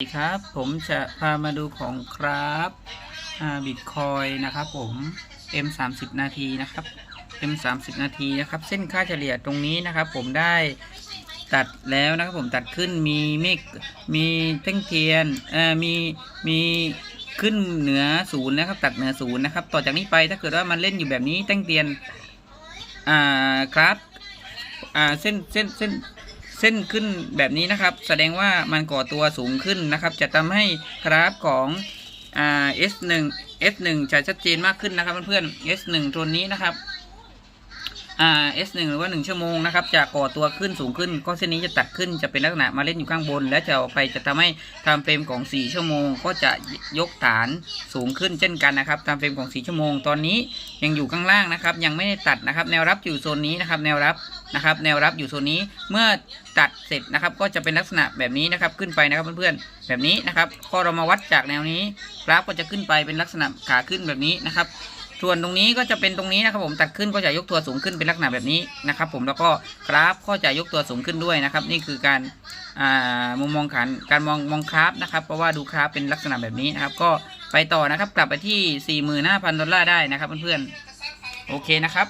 สวัสดีครับ ผมจะพามาดูของครับบิตคอยนะครับผม M 3 0นาทีนะครับ M 3 0นาทีนะครับ เส้นค่าเฉลี่ยตรงนี้นะครับ ผมได้ตัดแล้วนะครับผมตัดขึ้นมีเมฆมีเต้งเทียนเอ่อมีมีขึ้นเหนือศูนย์นะครับ ตัดเหนือศูนย์นะครับ ต่อจากนี้ไปถ้าเกิดว่ามันเล่นอยู่แบบนี้เต้งเทียนอ่าครับอ่าเส้นเส้นเส้น เส้นขึ้นแบบนี้นะครับ แสดงว่ามันก่อตัวสูงขึ้นนะครับ จะทำให้กราฟของอ่า S1 S1 จะชัดเจนมากขึ้นนะครับเพื่อนๆ S1 ตัวนี้นะครับ อ่า S1 หรือว่า 1 ชั่วโมงนะครับจะก่อตัวขึ้นสูงขึ้นก็เส้นนี้จะตัดขึ้นจะเป็นลักษณะมาเล่นอยู่ข้างบน และจะออกไปจะทำให้ทม์เฟรมของ 4 ชั่วโมง ก็จะยกฐานสูงขึ้นเช่นกันนะครับทม์เฟรมของ 4 ชั่วโมง ตอนนี้ยังอยู่ข้างล่างนะครับยังไม่ได้ตัดนะครับแนวรับอยู่โซนนี้นะครับแนวรับนะครับแนวรับอยู่โซนนี้เมื่อตัดเสร็จนะครับก็จะเป็นลักษณะแบบนี้นะครับขึ้นไปนะครับเพื่อนๆแบบนี้นะครับพอเรามาวัดจากแนวนี้กราฟก็จะขึ้นไปเป็นลักษณะขาขึ้นแบบนี้นะครับ ส่วนตรงนี้ก็จะเป็นตรงนี้นะครับผมตัดขึ้นก็จะยกตัวสูงขึ้นเป็นลักษณะแบบนี้นะครับผมแล้วก็กราฟก็จะยกตัวสูงขึ้นด้วยนะครับ นี่คือการมุมมองขันการมองมองคราฟนะครับ เพราะว่าดูคราฟเป็นลักษณะแบบนี้นะครับ ก็ไปต่อนะครับกลับไปที่ 45,000 ดอลลาร์ได้นะครับเพื่อนๆโอเคนะครับ